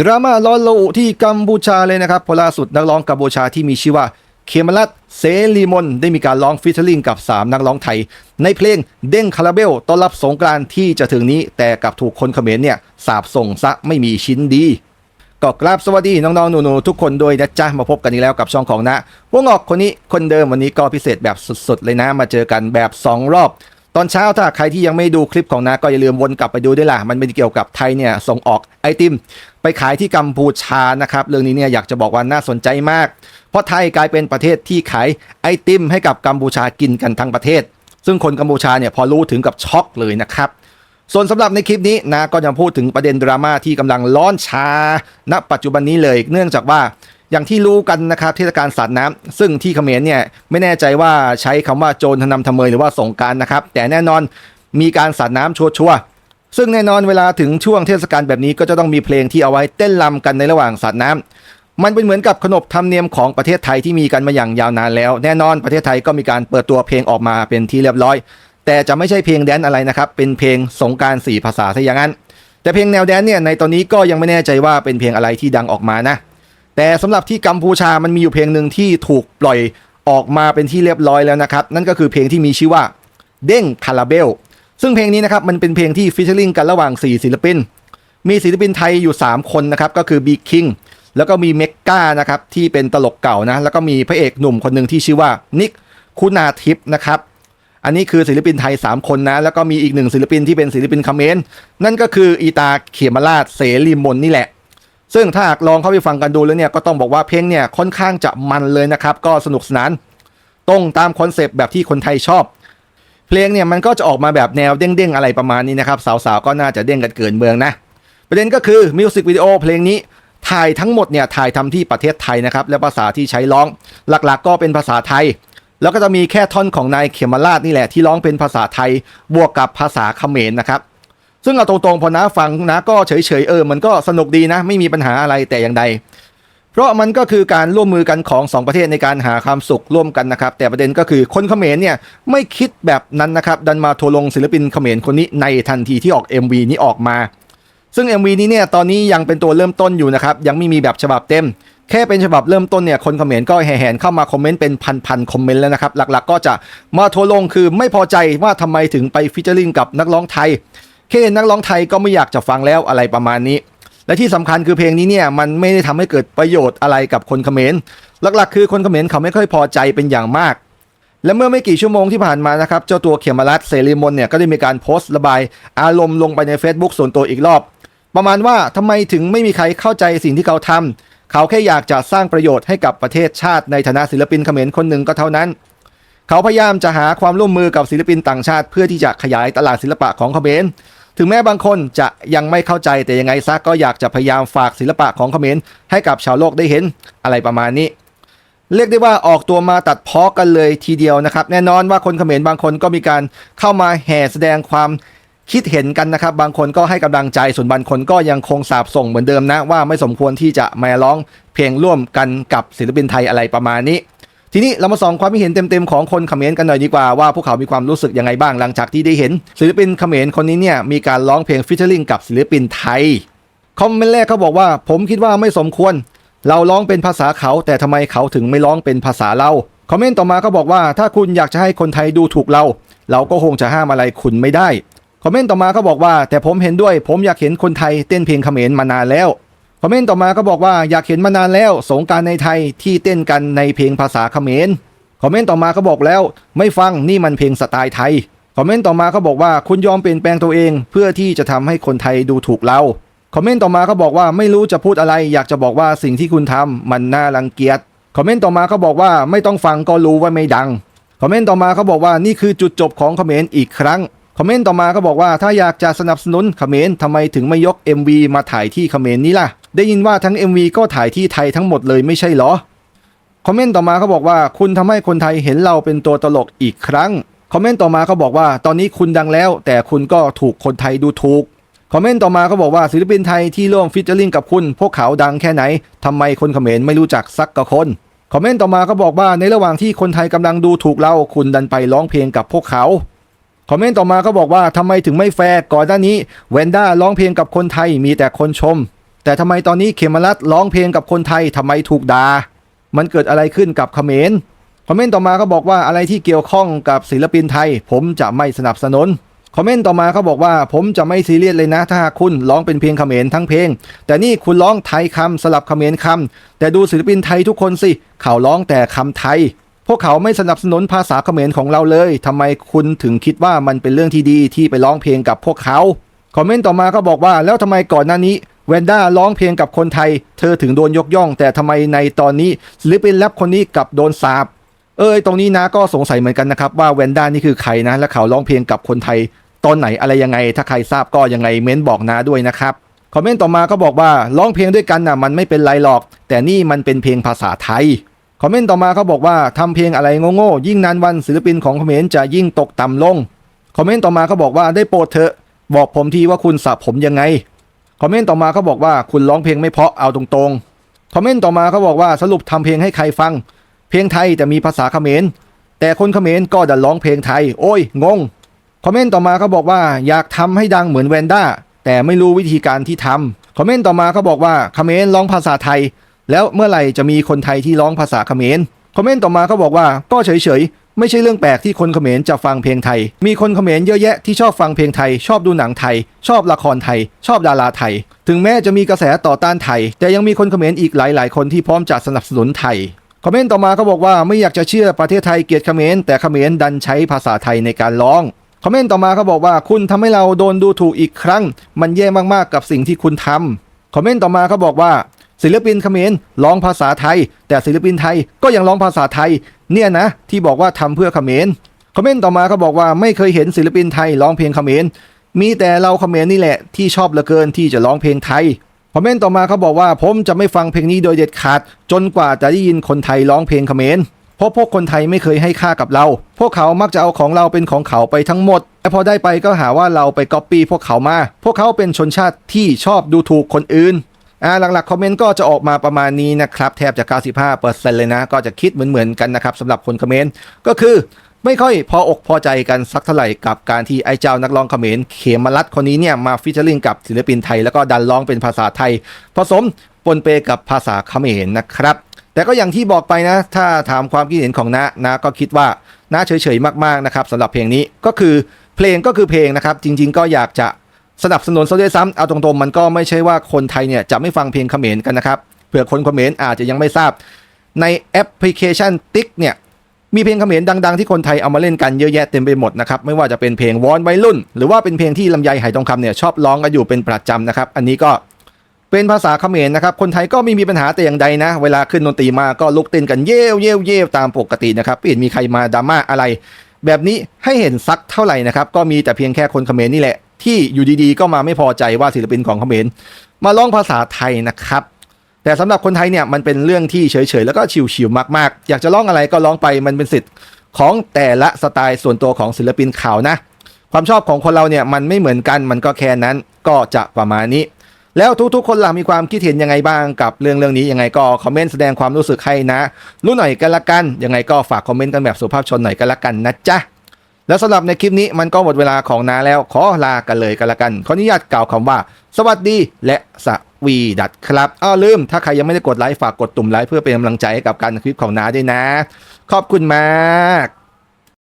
ดราม่าร้อนระอุที่กัมพูชาเลยนะครับพล่าสุดนักร้องกัมพูชาที่มีชื่อว่าเคมรัตเซรีมนได้มีการร้องฟิชเชอร์ลิงกับ 3 นักร้องไทย ในเพลงเด้งคาราเบลต้อนรับสงกรานที่จะถึงนี้ แต่กลับถูกคนเขมรเนี่ยสาบส่งซะไม่มีชิ้นดีก็กราบสวัสดีน้องๆหนูๆทุกคนโดวยนะจ๊ะมาพบกันอีกแล้วกับช่องของนะวงออกคนนี้คนเดิมวันนี้ก็พิเศษแบบสุดๆ เลยนะมาเจอกันแบบ 2 รอบ ตอนเช้าถ้าใครที่ยังไม่ดูคลิปของนะก็อย่าลืมวนกลับไปดูด้วยล่ะ มันเป็นเกี่ยวกับไทยเนี่ยส่งออกไอติม ไปขายที่กัมพูชานะครับ เรื่องนี้เนี่ยอยากจะบอกว่าน่าสนใจมาก เพราะไทยกลายเป็นประเทศที่ขายไอติม ให้กับกัมพูชากินกันทั้งประเทศ ซึ่งคนกัมพูชาเนี่ยพอรู้ถึงกับช็อกเลยนะครับส่วนสำหรับในคลิปนี้นะก็จะพูดถึงประเด็นดราม่าที่กำลังร้อนชา ณ ปัจจุบันนี้เลย เนื่องจากว่า อย่างที่รู้กันนะครับเทศกาลสาดน้ำซึ่งที่เขมรเนี่ยไม่แน่ใจว่าใช้คำว่าโจรทนำทำเมยหรือว่าสงการนะครับ แต่แน่นอนมีการสาดน้ำชัวร์ซึ่งแน่นอนเวลาถึงช่วงเทศกาลแบบนี้ก็จะต้องมีเพลงที่เอาไว้เต้นรำกันในระหว่างสาดน้ำมันเป็นเหมือนกับขนบธรรมเนียมของประเทศไทยที่มีกันมาอย่างยาวนานแล้ว แน่นอนประเทศไทยก็มีการเปิดตัวเพลงออกมาเป็นที่เรียบร้อย แต่จะไม่ใช่เพลงแดนอะไรนะครับ เป็นเพลงสงการสี่ภาษาซะอย่างนั้น แต่เพลงแนวแดนเนี่ยในตอนนี้ก็ยังไม่แน่ใจว่าเป็นเพลงอะไรที่ดังออกมานะ แต่สำหรับที่กัมพูชามันมีอยู่เพลงหนึ่งที่ถูกปล่อยออกมาเป็นที่เรียบร้อยแล้วนะครับ นั่นก็คือเพลงที่มีชื่อว่าเด้งคาราเบล ซึ่งเพลงนี้นะครับมันเป็นเพลงที่ฟิชเชอร์ลิงกันระหว่าง 4 ศิลปิน มีศิลปินไทยอยู่ 3 คนนะครับ ก็คือบีคิงแล้วก็มีเมกกานะครับ ที่เป็นตลกเก่านะ แล้วก็มีพระเอกหนุ่มคนหนึ่งที่ชื่อว่านิกคุณาทิพย์นะครับ อันนี้คือศิลปินไทย 3 คนนะ แล้วก็มีอีกหนึ่งศิลปินที่เป็นศิลปินคาเมนนั่นก็คืออีตาเขมราชเสรีมนนี่แหละ ซึ่งถ้าลองเข้าไปฟังกันดูแล้วเนี่ยก็ต้องบอกว่าเพลงเนี่ยค่อนข้างจะมันเลยนะครับก็สนุกสนานตรงตามคอนเซปต์แบบที่คนไทยชอบ เพลงเนี่ยมันก็จะออกมาแบบแนวเด้งๆอะไรประมาณนี้นะครับ สาวๆก็น่าจะเด้งกันเกินเมืองนะ ประเด็นก็คือมิวสิกวิดีโอเพลงนี้ถ่ายทั้งหมดเนี่ยถ่ายทำที่ประเทศไทยนะครับและภาษาที่ใช้ร้องหลักๆ ก็เป็นภาษาไทย แล้วก็จะมีแค่ท่อนของนายเขมราชนี่แหละที่ร้องเป็นภาษาไทยบวกกับภาษาเขมรนะครับ ซึ่งเอาตรงๆพอนะฟังนะก็เฉยๆเออมันก็สนุกดีนะ ไม่มีปัญหาอะไรแต่อย่างใด เพราะมันก็คือการร่วมมือกันของสองประเทศในการหาความสุขร่วมกันนะครับ แต่ประเด็นก็คือคนเขมรเนี่ยไม่คิดแบบนั้นนะครับ ดันมาทัวลงศิลปินเขมรคนนี้ในทันทีที่ออก MV นี้ออกมา ซึ่ง MV นี้เนี่ยตอนนี้ยังเป็นตัวเริ่มต้นอยู่นะครับยังไม่มีแบบฉบับเต็มแค่เป็นฉบับเริ่มต้นเนี่ยคนเขมรก็แห่แหนเข้ามาคอมเมนต์เป็นพันๆคอมเมนต์แล้วนะครับ หลักๆ ก็จะมาทัวลงคือไม่พอใจว่าทำไมถึงไปฟิชเชอร์ลิงกับนักร้องไทย แค่เห็นนักร้องไทยก็ไม่อยากจะฟังแล้วอะไรประมาณนี้ และที่สำคัญคือเพลงนี้เนี่ยมันไม่ได้ทำให้เกิดประโยชน์อะไรกับคนเขมรหลักๆ คือคนเขมรเขาไม่ค่อยพอใจเป็นอย่างมาก และเมื่อไม่กี่ชั่วโมงที่ผ่านมานะครับเจ้าตัวเขมรัตเสรีมนเนี่ยก็ได้มีการโพสต์ระบาย อารมณ์ลงไปใน Facebook ส่วนตัวอีกรอบ ประมาณว่าทำไมถึงไม่มีใครเข้าใจสิ่งที่เขาทำเขาแค่อยากจะสร้างประโยชน์ให้กับประเทศชาติในฐานะศิลปินเขมรคนหนึ่งก็เท่านั้น เขาพยายามจะหาความร่วมมือกับศิลปินต่างชาติเพื่อที่จะขยายตลาดศิลปะของเขมรถึงแม้บางคนจะยังไม่เข้าใจแต่ยังไงซะก็อยากจะพยายามฝากศิลปะของเขมรให้กับชาวโลกได้เห็นอะไรประมาณนี้ เรียกได้ว่าออกตัวมาตัดพ้อกันเลยทีเดียวนะครับ แน่นอนว่าคนเขมรบางคนก็มีการเข้ามาแห่แสดงความคิดเห็นกันนะครับ บางคนก็ให้กำลังใจส่วนบางคนก็ยังคงสาบส่งเหมือนเดิมนะ ว่าไม่สมควรที่จะมาร้องเพลงร่วมกันกับศิลปินไทยอะไรประมาณนี้ ทีนี้เรามาส่องความเห็นเต็มๆของคนเขมรกันหน่อยดีกว่าว่าพวกเขามีความรู้สึกยังไงบ้างหลังจากที่ได้เห็น ศิลปินเขมรคนนี้เนี่ยมีการร้องเพลงฟิชเชอร์ลิงกับศิลปินไทยคอมเมนต์แรกเขาบอกว่า ผมคิดว่าไม่สมควร เราร้องเป็นภาษาเขา แต่ทำไมเขาถึงไม่ร้องเป็นภาษาเราคอมเมนต์ต่อมาเขาบอกว่าถ้าคุณอยากจะให้คนไทยดูถูกเรา เราก็คงจะห้ามอะไรคุณไม่ได้คอมเมนต์ต่อมาเขาบอกว่า แต่ผมเห็นด้วย ผมอยากเห็นคนไทยเต้นเพลงเขมรมานานแล้ว คอมเมนต์ต่อมาก็บอกว่าอยากเห็นมานานแล้วสงการในไทยที่เต้นกันในเพลงภาษาเขมรคอมเมนต์ต่อมาเขาบอกแล้ว ไม่ฟังนี่มันเพลงสไตล์ไทยคอมเมนต์ต่อมาเขาบอกว่าคุณยอมเปลี่ยนแปลงตัวเอง เพื่อที่จะทำให้คนไทยดูถูกเราคอมเมนต์ต่อมาเขาบอกว่าไม่รู้จะพูดอะไร อยากจะบอกว่าสิ่งที่คุณทำมันน่ารังเกียจคอมเมนต์ต่อมาเขาบอกว่าไม่ต้องฟังก็รู้ว่าไม่ดังคอมเมนต์ต่อมาเขาบอกว่านี่คือจุดจบของเขมรอีกครั้งคอมเมนต์ต่อมาเขาบอกว่าถ้าอยากจะสนับสนุนเขมรทำไมถึงไม่ยก MV มาถ่ายที่เขมรนี่ล่ะ ได้ยินว่าทั้ง MV ก็ถ่ายที่ไทยทั้งหมดเลยไม่ใช่เหรอ คอมเมนต์ต่อมาเขาบอกว่าคุณทำให้คนไทยเห็นเราเป็นตัวตลกอีกครั้ง คอมเมนต์ต่อมาเขาบอกว่าตอนนี้คุณดังแล้ว แต่คุณก็ถูกคนไทยดูถูก คอมเมนต์ต่อมาเขาบอกว่าศิลปินไทยที่ร่วมฟิชเจอริงกับคุณ พวกเขาดังแค่ไหนทำไมคนเขมรไม่รู้จักสักกะคน คอมเมนต์ต่อมาเขาบอกว่าในระหว่างที่คนไทยกำลังดูถูกเรา คุณดันไปร้องเพลงกับพวกเขาคอมเมนต์ต่อมาเขาบอกว่าทำไมถึงไม่แฟร์ก่อนหน้านี้เวนด้าร้องเพลงกับคนไทยมีแต่คนชม แต่ทำไมตอนนี้เขมรัตร้องเพลงกับคนไทยทำไมถูกด่ามันเกิดอะไรขึ้นกับเขมรคอมเมนต์ต่อมาก็บอกว่าอะไรที่เกี่ยวข้องกับศิลปินไทย ผมจะไม่สนับสนุนคอมเมนต์ต่อมาเขาบอกว่าผมจะไม่ซีเรียสเลยนะ ถ้าคุณร้องเป็นเพลงเขมรทั้งเพลง แต่นี่คุณร้องไทยคำสลับเขมรคำแต่ดูศิลปินไทยทุกคนสิ เขาร้องแต่คำไทย พวกเขาไม่สนับสนุนภาษาเขมรของเราเลยทำไมคุณถึงคิดว่ามันเป็นเรื่องที่ดีที่ไปร้องเพลงกับพวกเขาคอมเมนต์ต่อมาก็บอกว่าแล้วทำไมก่อนหน้านี้ แวนด้าร้องเพลงกับคนไทย เธอถึงโดนยกย่อง แต่ทำไมในตอนนี้ศิลปินแรปคนนี้กลับโดนสาบเอ้ยตรงนี้นะก็สงสัยเหมือนกันนะครับ ว่าแวนด้านี่คือใครนะ และเขาร้องเพลงกับคนไทย ตอนไหนอะไรยังไง ถ้าใครทราบก็ยังไงเม้นบอกนาด้วยนะครับคอมเมนต์ต่อมาก็บอกว่าร้องเพลงด้วยกันน่ะมันไม่เป็นไรหรอก แต่นี่มันเป็นเพลงภาษาไทยคอมเมนต์ต่อมาเขาบอกว่าทำเพลงอะไรโง่ๆยิ่งนานวันศิลปินของเขมรจะยิ่งตกต่ำลงคอมเมนต์ต่อมาเขาบอกว่าได้โปรดเถอะบอกผมทีว่าคุณสระผมยังไง คอมเมนต์ต่อมาเขาบอกว่าคุณร้องเพลงไม่เพราะเอาตรงๆ คอมเมนต์ต่อมาเขาบอกว่าสรุปทำเพลงให้ใครฟัง เพลงไทยแต่มีภาษาเขมร แต่คนเขมรก็ดันร้องเพลงไทย โอ้ยงง คอมเมนต์ต่อมาเขาบอกว่าอยากทำให้ดังเหมือนแวนด้าแต่ไม่รู้วิธีการที่ทำคอมเมนต์ต่อมาเขาบอกว่าเขมรร้องภาษาไทย แล้วเมื่อไหร่จะมีคนไทยที่ร้องภาษาเขมร คอมเมนต์ต่อมาเขาบอกว่าก็เฉยๆ ไม่ใช่เรื่องแปลกที่คนเขมรจะฟังเพลงไทย มีคนเขมรเยอะแยะที่ชอบฟังเพลงไทย ชอบดูหนังไทย ชอบละครไทย ชอบดาราไทย ถึงแม้จะมีกระแสต่อต้านไทย แต่ยังมีคนเขมรอีกหลาย ๆ คนที่พร้อมจะสนับสนุนไทยคอมเมนต์ต่อมาเขาบอกว่าไม่อยากจะเชื่อประเทศไทยเกลียดเขมรแต่เขมรดันใช้ภาษาไทยในการร้องคอมเมนต์ต่อมาเขาบอกว่าคุณทำให้เราโดนดูถูกอีกครั้ง มันแย่มากๆกับสิ่งที่คุณทำคอมเมนต์ต่อมาเขาบอกว่าศิลปินเขมรร้องภาษาไทย แต่ศิลปินไทยก็ยังร้องภาษาไทย เนี่ยนะ ที่บอกว่าทำเพื่อเขมรคอมเมนต์ต่อมาเขาบอกว่าไม่เคยเห็นศิลปินไทยร้องเพลงเขมรมีแต่เราเขมรนี่แหละที่ชอบเหลือเกินที่จะร้องเพลงไทยคอมเมนต์ต่อมาเขาบอกว่าผมจะไม่ฟังเพลงนี้โดยเด็ดขาด จนกว่าจะได้ยินคนไทยร้องเพลงเขมรเพราะพวกคนไทยไม่เคยให้ค่ากับเรา พวกเขามักจะเอาของเราเป็นของเขาไปทั้งหมดแต่พอได้ไปก็หาว่าเราไปก๊อปปี้พวกเขามา พวกเขาเป็นชนชาติที่ชอบดูถูกคนอื่น อ่าหลักๆคอมเมนต์ก็จะออกมาประมาณนี้นะครับแทบจะ 95%เลยนะ ก็จะคิดเหมือนๆกันนะครับสำหรับคนคอมเมนต์ก็คือไม่ค่อยพออกพอใจกันสักเท่าไหร่กับการที่ไอ้เจ้านักร้องเขมรเขมรัตน์คนนี้เนี่ยมาฟิชเชอร์ลิงกับศิลปินไทย แล้วก็ดันร้องเป็นภาษาไทย ผสมปนเปกับภาษาเขมรนะครับ แต่ก็อย่างที่บอกไปนะ ถ้าถามความคิดเห็นของนะนะก็คิดว่านะเฉยๆมากๆนะครับสำหรับเพลงนี้ก็คือเพลงก็คือเพลงนะครับ จริง ๆ ก็อยากจะ สนับสนุนซะด้วยซ้ำเอาตรงๆมันก็ไม่ใช่ว่าคนไทยเนี่ยจะไม่ฟังเพลงเขมรกันนะครับเผื่อคนเขมรอาจจะยังไม่ทราบ ในแอปพลิเคชันติ๊กเนี่ยมีเพลงเขมรดังๆที่คนไทยเอามาเล่นกันเยอะแยะเต็มไปหมดนะครับไม่ว่าจะเป็นเพลงวอนวัยรุ่น หรือว่าเป็นเพลงที่ลำไยไหทองคำเนี่ยชอบร้องกันอยู่เป็นประจำนะครับ อันนี้ก็เป็นภาษาเขมรนะครับคนไทยก็ไม่มีปัญหาแต่อย่างใดนะ เวลาขึ้นดนตรีมาก็ลุกเต้นกันเย่วเย่วเย่วตามปกตินะครับไม่เห็นมีใครมาดราม่าอะไร แบบนี้ให้เห็นสักเท่าไหร่นะครับก็มีแต่เพียงแค่คนเขมรนี่แหละ ที่อยู่ดีๆ ก็มาไม่พอใจว่าศิลปินของเขมรมาร้องภาษาไทยนะครับ แต่สำหรับคนไทยเนี่ยมันเป็นเรื่องที่เฉยๆ แล้วก็ชิวๆมากๆ อยากจะร้องอะไรก็ร้องไปมันเป็นสิทธิ์ของแต่ละสไตล์ส่วนตัวของศิลปินข่าวนะ ความชอบของคนเราเนี่ยมันไม่เหมือนกันมันก็แค่นั้นก็จะประมาณนี้ แล้วทุกๆ คนล่ะมีความคิดเห็นยังไงบ้างกับเรื่องเรื่องนี้ยังไงก็คอมเมนต์แสดงความรู้สึกให้นะ รู้หน่อยกันละกันยังไงก็ฝากคอมเมนต์กันแบบสุภาพชนหน่อยกันละกันนะจ๊ะ แล้วสำหรับในคลิปนี้มันก็หมดเวลาของนาแล้วขอลากันเลยกันละกัน ขออนุญาตกล่าวคำว่า สวัสดีและสวีดัตครับอ้าวลืม ถ้าใครยังไม่ได้กดไลค์ฝากกดตุ่มไลค์เพื่อเป็นกำลังใจให้กับการคลิปของนาด้วยนะ ขอบคุณมาก